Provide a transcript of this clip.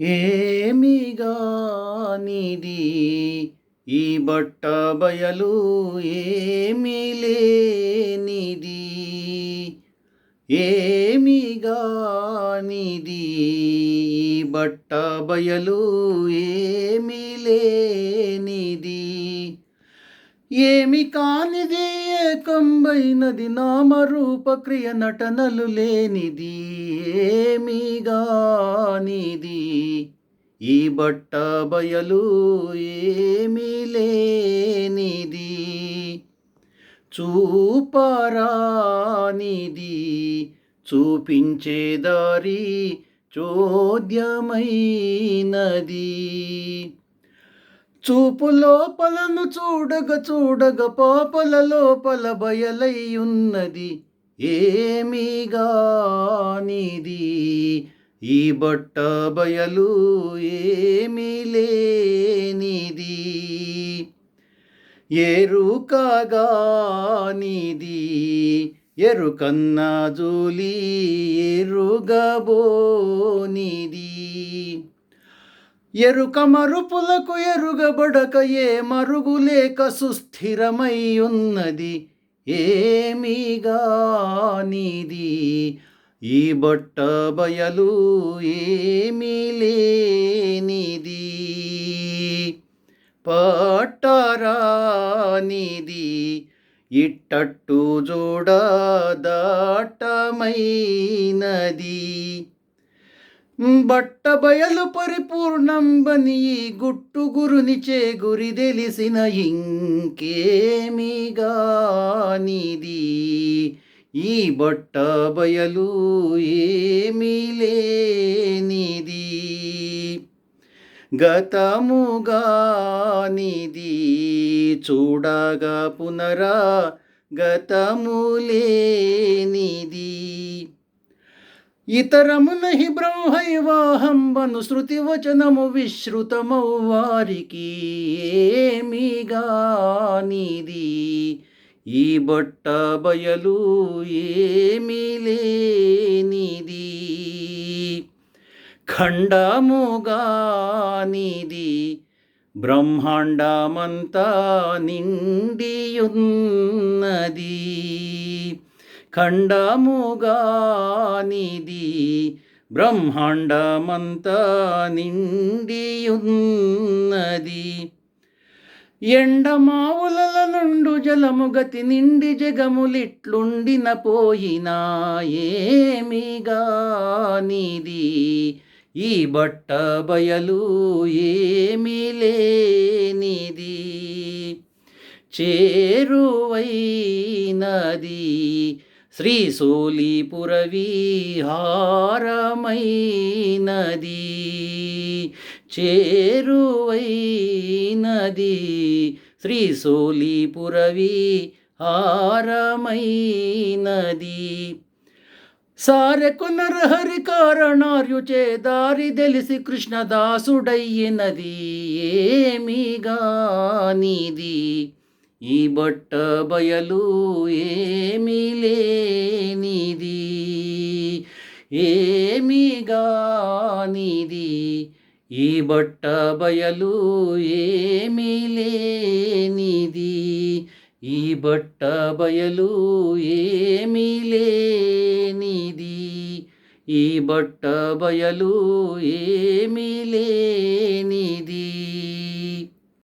ఏమిగానిది ఈ బట్ట బయలు ఏమి లేనిది. ఏమిగానిది ఈ బట్ట బయలు ఏ ఏమి కానిది ఏకంబైనది నామరూప క్రియ నటనలు లేనిది ఏమిగానిది ఈ బట్ట బయలు ఏమి లేనిది చూపరానిది. చూపించే దారి చోద్యమైనది. చూపు లోపలను చూడగ చూడగ పాపల లోపల బయలయ్యున్నది. ఏమీగా నీది? ఈ బట్ట బయలు ఏమి లేనిది. ఎరుకగానిది ఎరుకన్నా జూలి ఎరుగబోనిది. ఎరుక మరుపులకు ఎరుగబడక ఏ మరుగు లేక సుస్థిరమై ఉన్నది ఏమిగానిది ఈ బట్ట బయలు ఏమీ లేనిది? పట్టరానిది ఇట్టట్టు చూడ దాటమైనది? బట్ట బయలు పరిపూర్ణంబని గుట్టు గురునిచే గురి తెలిసిన ఇంకేమిగానిది ఈ బట్ట బయలు ఏమీ లేనిది. గతముగానిది చూడగా పునరా గతము ఇతరమునహి ఇతరమున హి బ్రహ్మైవాహంబను శృతి వచనము విశ్రుతమౌ వారికి ఏమిగానిది ఈ బట్ట బయలు ఏమి లేనిది. ఖండముగానిది బ్రహ్మాండమంతా నిండియున్నది. ఖండముగానిది బ్రహ్మాండమంతా నిండియున్నది. ఎండమావులల నుండు జలము గతి నిండి జగములిట్లుండిన పోయినా ఏమిగానిది ఈ బట్ట బయలు ఏమి లేనిది. చేరువైనది. శ్రీ సోలీపుర చేరువై చేరువైనది. శ్రీ సోలీపుర విహారమైనది సారెకు నరహరి కారణార్యుచే దారి తెలిసి కృష్ణదాసుడయ్యినది. ఏమిగానిది ఈ బట్ట బయలు ఏమీ లేనిది ఏమిగానిది ఈ బట్ట బయలు ఏమీ లేనిది ఈ బట్ట బయలు ఏమీ లేనిది. ఈ బట్ట బయలు ఏమీ లేనిది